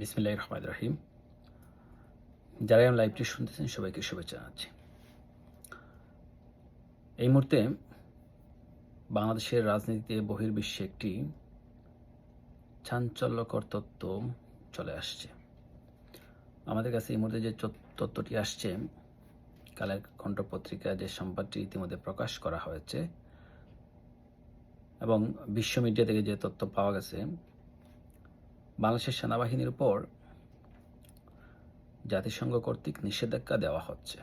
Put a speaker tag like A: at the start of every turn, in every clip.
A: বিসমিল্লাহ রহমান রহিম। যারা আমার লাইভটি শুনতেছেন, সবাইকে শুভেচ্ছা জানাচ্ছি। এই মুহূর্তে বাংলাদেশের রাজনীতিতে বহির্বিশ্বে একটি চাঞ্চল্যকর তত্ত্ব চলে আসছে। আমাদের কাছে এই মুহূর্তে যে তত্ত্বটি আসছে, কালের কণ্ঠ পত্রিকা যে সংবাদটি ইতিমধ্যে প্রকাশ করা হয়েছে এবং বিশ্ব মিডিয়া থেকে যে তথ্য পাওয়া গেছে বাংলাদেশের সেনাবাহিনীর উপর জাতিসংঘ কর্তৃক নিষেধাজ্ঞা দেওয়া হচ্ছে।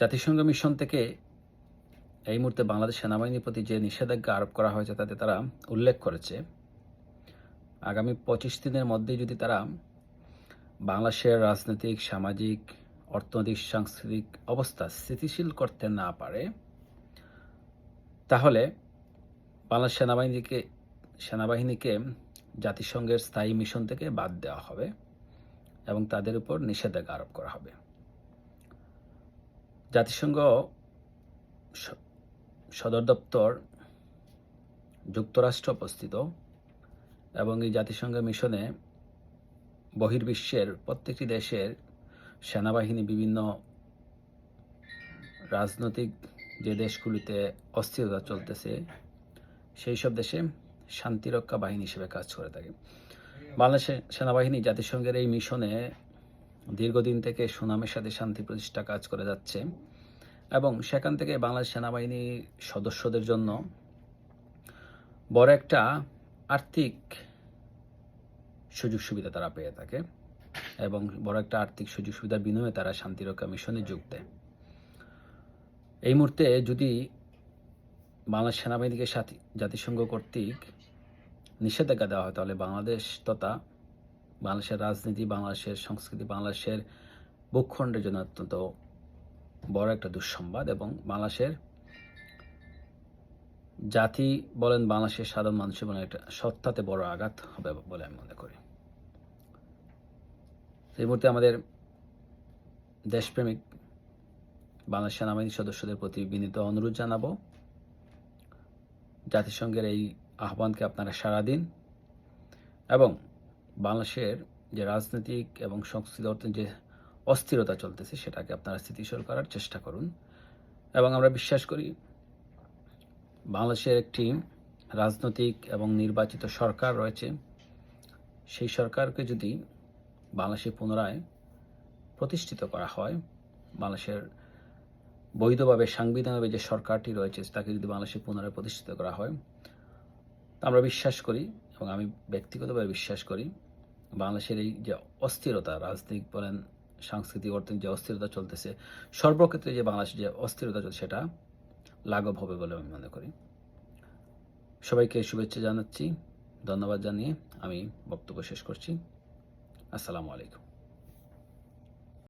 A: জাতিসংঘ মিশন থেকে এই মুহূর্তে বাংলাদেশ সেনাবাহিনীর প্রতি যে নিষেধাজ্ঞা আরোপ করা হয়েছে, তাতে তারা উল্লেখ করেছে। আগামী পঁচিশ দিনের মধ্যে যদি তারা বাংলাদেশের রাজনৈতিক, সামাজিক, অর্থনৈতিক, সাংস্কৃতিক অবস্থা স্থিতিশীল করতে না পারে, তাহলে বাংলাদেশ সেনাবাহিনীকে সেনাবাহিনীকে জাতিসংঘের স্থায়ী মিশন থেকে বাদ দেওয়া হবে এবং তাদের উপর নিষেধাজ্ঞা আরোপ করা হবে। জাতিসংঘ সদর দপ্তর যুক্তরাষ্ট্র অবস্থিত এবং এই জাতিসংঘ মিশনে বহির্বিশ্বের প্রত্যেকটি দেশের সেনাবাহিনী বিভিন্ন রাজনৈতিক যে দেশগুলিতে অস্থিরতা চলতেছে, সেই সব দেশে শান্তিরক্ষা বাহিনী হিসেবে কাজ করে থাকে। বাংলাদেশের সেনাবাহিনী জাতিসংঘের এই মিশনে দীর্ঘদিন থেকে সুনামের সাথে শান্তি প্রতিষ্ঠা কাজ করে যাচ্ছে এবং সেখান থেকে বাংলাদেশ সেনাবাহিনীর সদস্যদের জন্য বড় একটা আর্থিক সুযোগ সুবিধা তারা পেয়ে থাকে এবং বড় একটা আর্থিক সুযোগ সুবিধার বিনিময়ে তারা শান্তিরক্ষা মিশনে যোগ দেয়। এই মুহূর্তে যদি বাংলাদেশ সেনাবাহিনীকে সাথী জাতিসংঘ কর্তৃক নিষেধাজ্ঞা দেওয়া হয়। তাহলে বাংলাদেশ তথা বাংলাদেশের রাজনীতি, বাংলাদেশের সংস্কৃতি, বাংলাদেশের ভূখণ্ডের জন্য অত্যন্ত বড় একটা দুঃসংবাদ এবং বাংলাদেশের জাতি বলেন বাংলাদেশের সাধারণ মানুষের বলেন একটা সত্তাতে বড় আঘাত হবে বলে আমি মনে করি। এই মুহূর্তে আমাদের দেশপ্রেমিক বাংলাদেশ সেনাবাহিনীর সদস্যদের প্রতি বিনীত অনুরোধ জানাব। জাতিসংঘের এই আহ্বানকে আপনারা সাড়া দিন। এবং বাংলাদেশের যে রাজনৈতিক এবং সংস্কৃতি অর্থনীতি যে অস্থিরতা চলতেছে, সেটাকে আপনারা স্থিতিশীল করার চেষ্টা করুন। এবং আমরা বিশ্বাস করি, বাংলাদেশের একটি রাজনৈতিক এবং নির্বাচিত সরকার রয়েছে। সেই সরকারকে যদি বাংলাদেশে পুনরায় প্রতিষ্ঠিত করা হয়, বাংলাদেশের বৈধভাবে, সাংবিধানিকভাবে যে সরকারটি রয়েছে, তাকে যদি বাংলাদেশে পুনরায় প্রতিষ্ঠিত করা হয় আমরা বিশ্বাস করি এবং আমি ব্যক্তিগতভাবে বিশ্বাস করি বাংলাদেশের এই যে অস্থিরতা, রাজনৈতিক বলেন, সাংস্কৃতিক, অর্থনৈতিক যে অস্থিরতা চলতেছে, সর্বক্ষেত্রে যে বাংলাদেশের যে অস্থিরতা চলছে সেটা লাঘব হবে বলে আমি মনে করি। সবাইকে শুভেচ্ছা জানাচ্ছি, ধন্যবাদ জানিয়ে আমি বক্তব্য শেষ করছি। আসসালামু আলাইকুম।